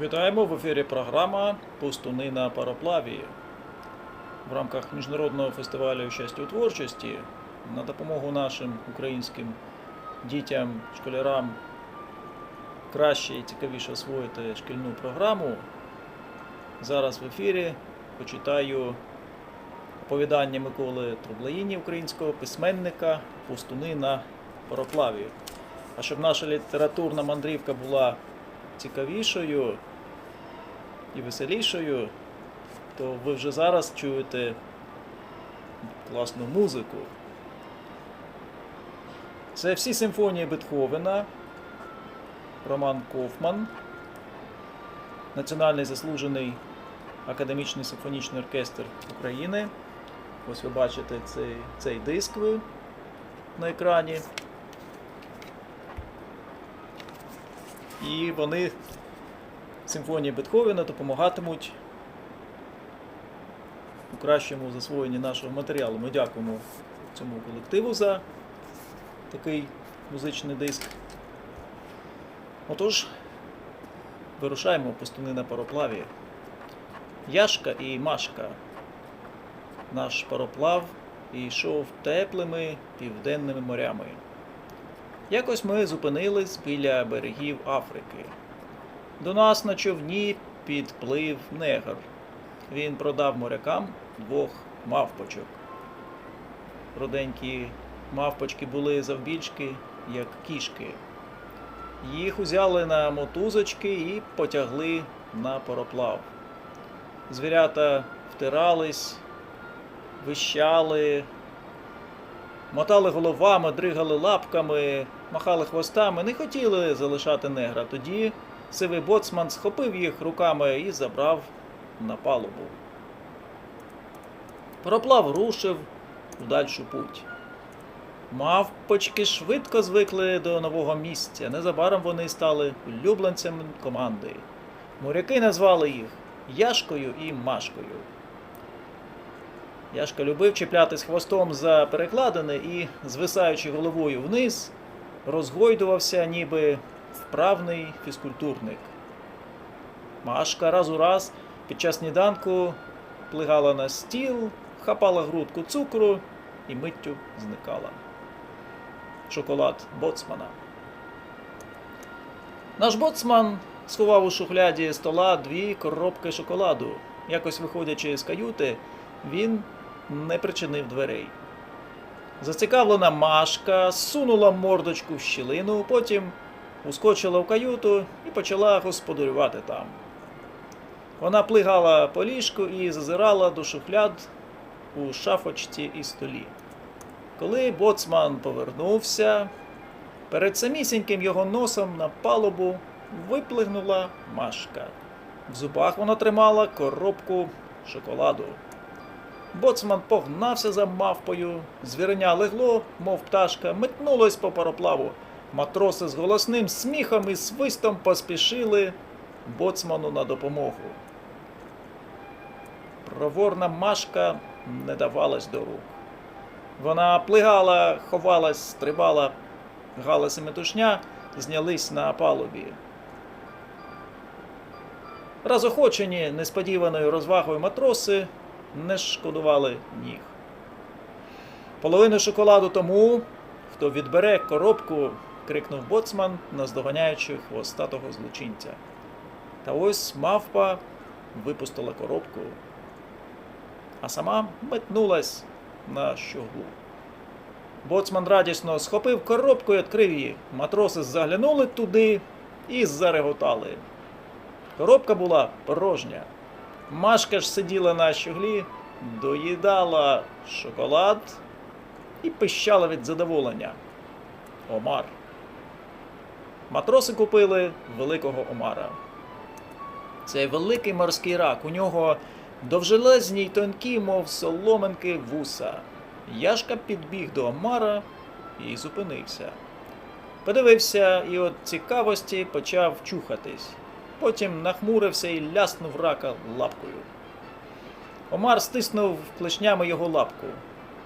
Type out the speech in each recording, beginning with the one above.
Вітаємо в ефірі програма Пустуни на пароплаві. В рамках міжнародного фестивалю щастя у творчості на допомогу нашим українським дітям, школярам краще і цікавіше освоїти шкільну програму. Зараз в ефірі почитаю оповідання Миколи Трублаїні, українського письменника Пустуни на пароплаві. А щоб наша літературна мандрівка була цікавішою і веселішою, то ви вже зараз чуєте класну музику. Це всі симфонії Бетховена, Роман Кофман, Національний заслужений академічний симфонічний оркестр України. Ось ви бачите цей, цей диск ви на екрані. І вони симфонії Бетховена допомагатимуть у кращому засвоєнні нашого матеріалу. Ми дякуємо цьому колективу за такий музичний диск. Отож, вирушаємо пустуни на пароплаві. Яшка і Машка. Наш пароплав йшов теплими південними морями. Якось ми зупинились біля берегів Африки. До нас на човні підплив негр. Він продав морякам двох мавпочок. Роденькі мавпочки були завбільшки, як кішки. Їх узяли на мотузочки і потягли на пароплав. Звірята втирались, вищали, мотали головами, дригали лапками, махали хвостами, не хотіли залишати негра. Тоді сивий боцман схопив їх руками і забрав на палубу. Пароплав рушив в дальшу путь. Мавпочки швидко звикли до нового місця. Незабаром вони стали улюбленцями команди. Моряки назвали їх Яшкою і Машкою. Яшка любив чіплятись хвостом за перекладини і, звисаючи головою вниз, розгойдувався, ніби вправний фізкультурник. Машка раз у раз під час сніданку плигала на стіл, хапала грудку цукру і миттю зникала. Шоколад боцмана. Наш боцман сховав у шухляді стола дві коробки шоколаду. Якось виходячи з каюти, він не причинив дверей. Зацікавлена Машка сунула мордочку в щілину, потім ускочила в каюту і почала господарювати там. Вона плигала по ліжку і зазирала до шухляд у шафочці і столі. Коли боцман повернувся, перед самісіньким його носом на палубу виплигнула Машка. В зубах вона тримала коробку шоколаду. Боцман погнався за мавпою, звіреня легло, мов пташка, метнулось по пароплаву. Матроси з голосним сміхом і свистом поспішили боцману на допомогу. Проворна Машка не давалась до рук. Вона плигала, ховалась, стрибала, галас і метушня знялись на палубі. Разохочені несподіваною розвагою матроси не шкодували ніг. Половину шоколаду тому, хто відбере коробку, крикнув боцман, наздоганяючи хвостатого злочинця. Та ось мавпа випустила коробку, а сама метнулась на щоглу. Боцман радісно схопив коробку і відкрив її. Матроси заглянули туди і зареготали. Коробка була порожня. Машка ж сиділа на щоглі, доїдала шоколад і пищала від задоволення. Омар. Матроси купили великого омара. Цей великий морський рак. У нього довжелезні й тонкі, мов соломинки вуса. Яшка підбіг до омара і зупинився. Подивився і от цікавості почав чухатись. Потім нахмурився і ляснув рака лапкою. Омар стиснув клешнями його лапку.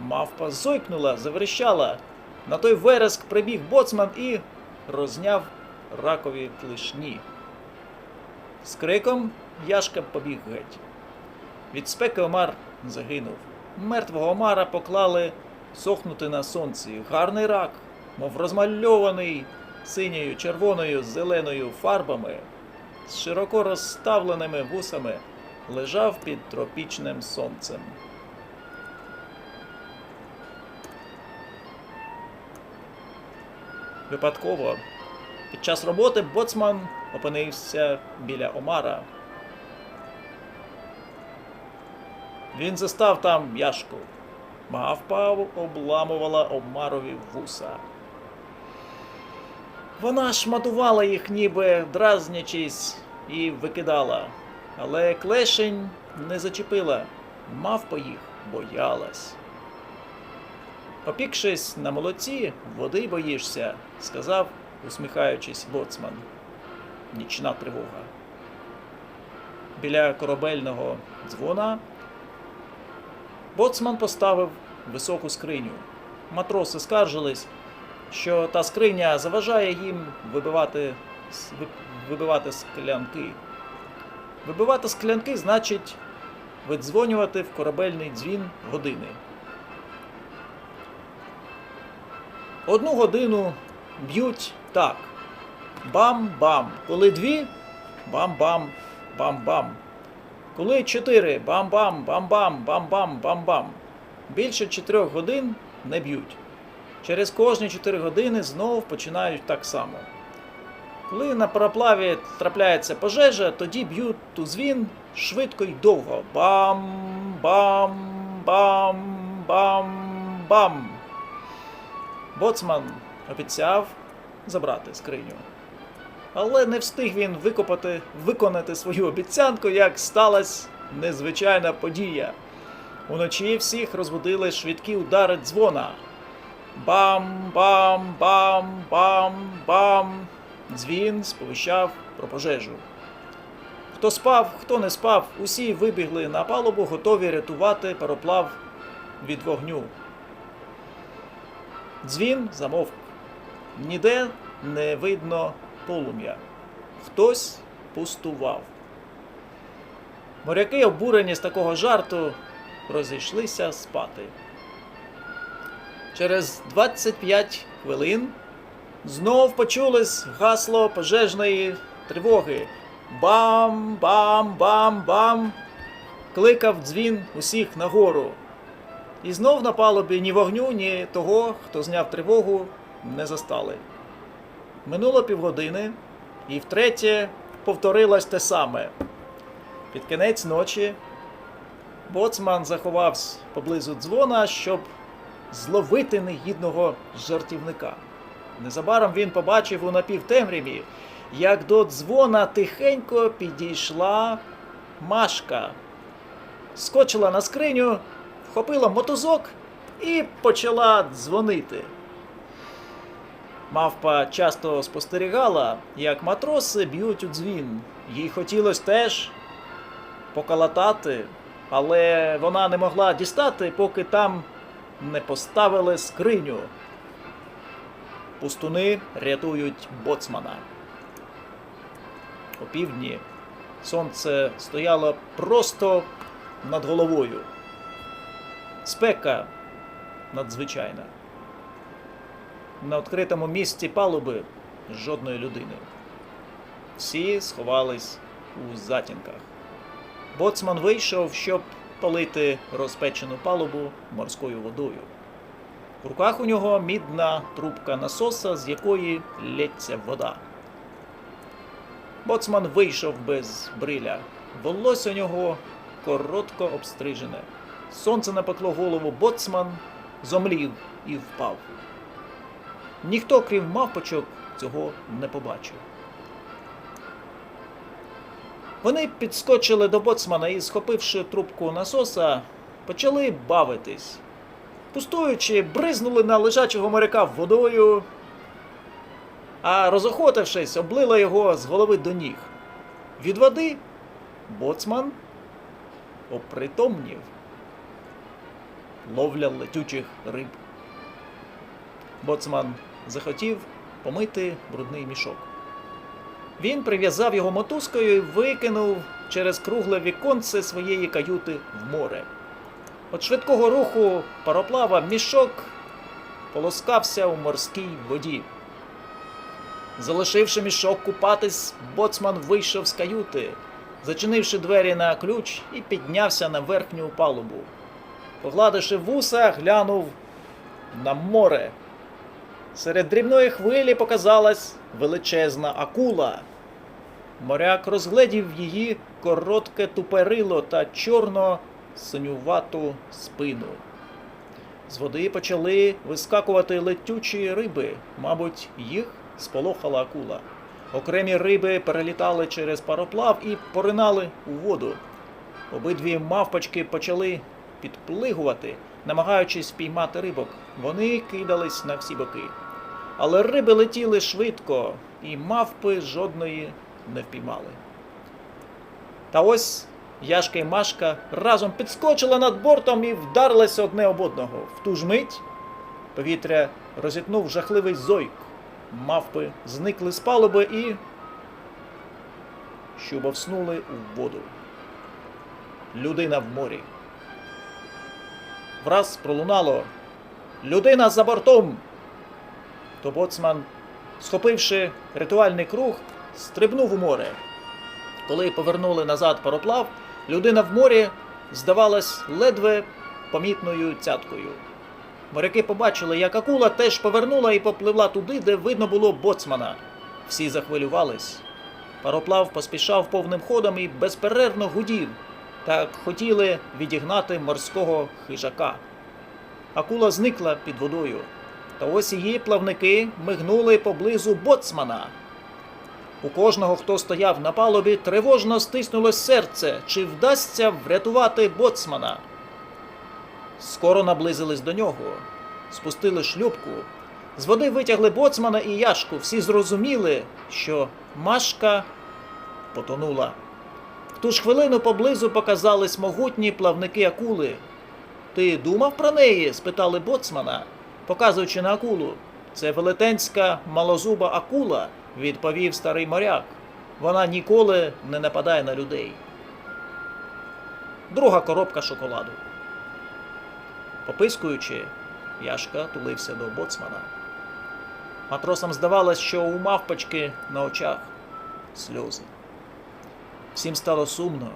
Мавпа зойкнула, заверещала. На той вереск прибіг боцман і розняв ракові клешні. З криком Яшка побіг геть. Від спеки Омар загинув. Мертвого Омара поклали сохнути на сонці. Гарний рак, мов розмальований синьою, червоною, зеленою фарбами, з широко розставленими вусами, лежав під тропічним сонцем. Випадково під час роботи боцман опинився біля Омара. Він застав там яшку. Мавпа обламувала Омарові вуса. Вона шматувала їх, ніби дразнячись, і викидала. Але клешень не зачепила. Мавпа їх боялась. Опікшись на молоці, води боїшся, сказав, усміхаючись, боцман. Нічна тривога. Біля корабельного дзвона боцман поставив високу скриню. Матроси скаржились, що та скриня заважає їм вибивати, вибивати склянки. Вибивати склянки значить видзвонювати в корабельний дзвін години. Одну годину б'ють так. Бам-бам. Коли дві бам-бам, бам-бам. Коли чотири бам-бам, бам-бам, бам-бам, бам-бам. Більше чотирьох годин не б'ють. Через кожні 4 години знов починають так само. Коли на пароплаві трапляється пожежа, тоді б'ють ту дзвін швидко й довго. Бам, бам, бам, бам, бам. Боцман обіцяв забрати скриню. Але не встиг він викопати, виконати свою обіцянку, як сталася незвичайна подія. Уночі всіх розбудили швидкі удари дзвона. Бам, бам, бам, бам, бам. Дзвін сповіщав про пожежу. Хто спав, хто не спав, усі вибігли на палубу, готові рятувати пароплав від вогню. Дзвін замовк. Ніде не видно полум'я. Хтось пустував. Моряки, обурені з такого жарту, розійшлися спати. Через 25 хвилин знов почулось гасло пожежної тривоги. Бам, бам, бам, бам. Кликав дзвін усіх нагору. І знов на палубі ні вогню, ні того, хто зняв тривогу, не застали. Минуло півгодини, і втретє повторилось те саме. Під кінець ночі боцман заховався поблизу дзвона, щоб зловити негідного жартівника. Незабаром він побачив у напівтемряві, як до дзвона тихенько підійшла Машка, скочила на скриню, вхопила мотузок і почала дзвонити. Мавпа часто спостерігала, як матроси б'ють у дзвін. Їй хотілося теж поколотати, але вона не могла дістати, поки там не поставили скриню. Пустуни рятують боцмана. О півдні сонце стояло просто над головою. Спека надзвичайна. На відкритому місці палуби жодної людини. Всі сховались у затінках. Боцман вийшов, щоб полити розпечену палубу морською водою. В руках у нього мідна трубка насоса, з якої лється вода. Боцман вийшов без бриля. Волосся у нього коротко обстрижене. Сонце напекло голову, боцман зомлів і впав. Ніхто, крім мавпочок, цього не побачив. Вони підскочили до боцмана і, схопивши трубку насоса, почали бавитись. Пустуючи, бризнули на лежачого моряка водою, а розохотившись, облила його з голови до ніг. Від води боцман опритомнів. Ловля летючих риб. Боцман захотів помити брудний мішок. Він прив'язав його мотузкою і викинув через кругле віконце своєї каюти в море. От швидкого руху пароплава мішок полоскався у морській воді. Залишивши мішок купатись, боцман вийшов з каюти, зачинивши двері на ключ і піднявся на верхню палубу. Погладивши вуса, глянув на море. Серед дрібної хвилі показалась величезна акула. Моряк розгледів її коротке туперило та чорно-синювату спину. З води почали вискакувати летючі риби, мабуть, їх сполохала акула. Окремі риби перелітали через пароплав і поринали у воду. Обидві мавпочки почали підплигувати, намагаючись впіймати рибок. Вони кидались на всі боки. Але риби летіли швидко, і мавпи жодної не впіймали. Та ось Яшка і Машка разом підскочили над бортом і вдарилися одне об одного. В ту ж мить повітря розітнув жахливий зойк. Мавпи зникли з палуби і щубовснули у воду. Людина в морі. Враз пролунало Людина за бортом. То боцман, схопивши ритуальний круг, стрибнув у море. Коли повернули назад пароплав, людина в морі здавалась ледве помітною цяткою. Моряки побачили, як акула теж повернула і попливла туди, де видно було боцмана. Всі захвилювались. Пароплав поспішав повним ходом і безперервно гудів, так хотіли відігнати морського хижака. Акула зникла під водою. Та ось її плавники мигнули поблизу боцмана. У кожного, хто стояв на палубі, тривожно стиснулось серце, чи вдасться врятувати боцмана. Скоро наблизились до нього, спустили шлюпку. З води витягли боцмана і яшку. Всі зрозуміли, що Машка потонула. В ту ж хвилину поблизу показались могутні плавники акули. Ти думав про неї? спитали боцмана, показуючи на акулу. Це велетенська малозуба акула, відповів старий моряк. Вона ніколи не нападає на людей. Друга коробка шоколаду. Попискуючи, Яшка тулився до боцмана. Матросам здавалось, що у мавпочки на очах сльози. Всім стало сумно,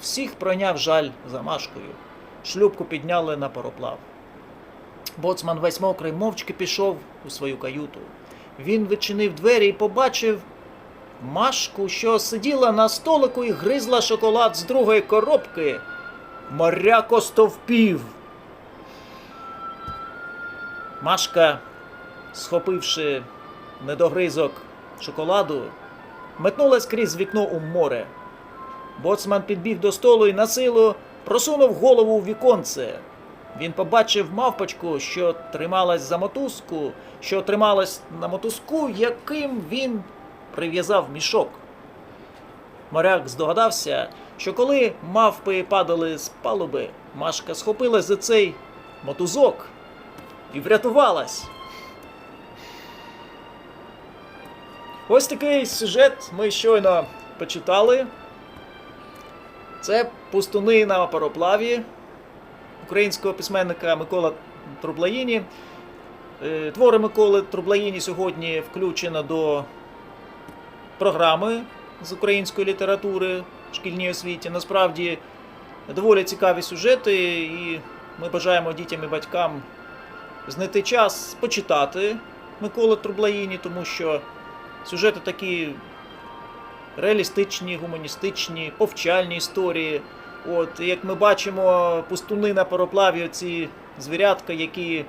всіх пройняв жаль за Машкою. Шлюпку підняли на пароплав. Боцман весь мокрий мовчки пішов у свою каюту. Він відчинив двері і побачив Машку, що сиділа на столику і гризла шоколад з другої коробки. Моряк остовпів. Машка, схопивши недогризок шоколаду, метнулась крізь вікно у море. Боцман підбіг до столу і на силу просунув голову в віконце. Він побачив мавпочку, що трималась за мотузку, що трималась на мотузку, яким він прив'язав мішок. Моряк здогадався, що коли мавпи падали з палуби, Машка схопилась за цей мотузок і врятувалась. Ось такий сюжет ми щойно почитали. Це пустуни на пароплаві українського письменника Микола Трублаїні. Е, Твори Миколи Трублаїні сьогодні включено до програми з української літератури в шкільній освіті. Насправді доволі цікаві сюжети, і ми бажаємо дітям і батькам знайти час почитати Миколи Трублаїні, тому що сюжети такі реалістичні, гуманістичні, повчальні історії. От, як ми бачимо, пустуни на пароплаві, ці звірятка, які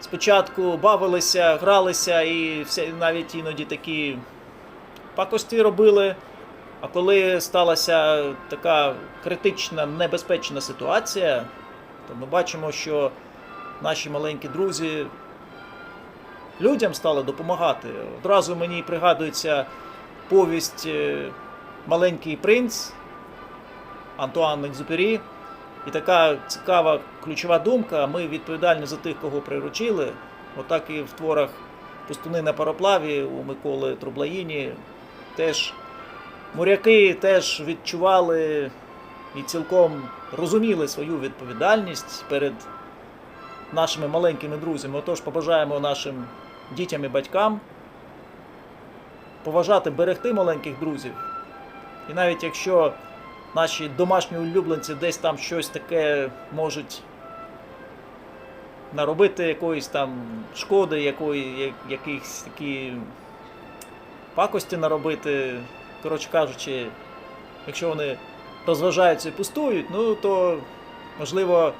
спочатку бавилися, гралися і навіть іноді такі пакості робили. А коли сталася така критична, небезпечна ситуація, то ми бачимо, що наші маленькі друзі людям стали допомагати. Одразу мені пригадується повість е, Маленький принц Антуан Екзюпері. І така цікава ключова думка. Ми відповідальні за тих, кого приручили. Отак і в творах Пустуни на пароплаві у Миколи Трублаїні теж моряки теж відчували і цілком розуміли свою відповідальність перед нашими маленькими друзями. Отож, побажаємо нашим дітям і батькам поважати, берегти маленьких друзів. І навіть якщо наші домашні улюбленці десь там щось таке можуть наробити якоїсь там шкоди, якої, я- якихось такі пакості наробити, коротше кажучи, якщо вони розважаються і пустують, ну то можливо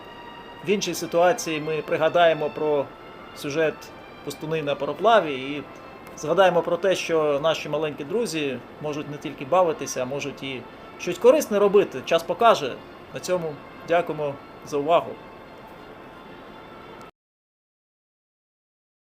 в іншій ситуації ми пригадаємо про сюжет пустуни на пароплаві і згадаємо про те, що наші маленькі друзі можуть не тільки бавитися, а можуть і щось корисне робити. Час покаже. На цьому дякуємо за увагу.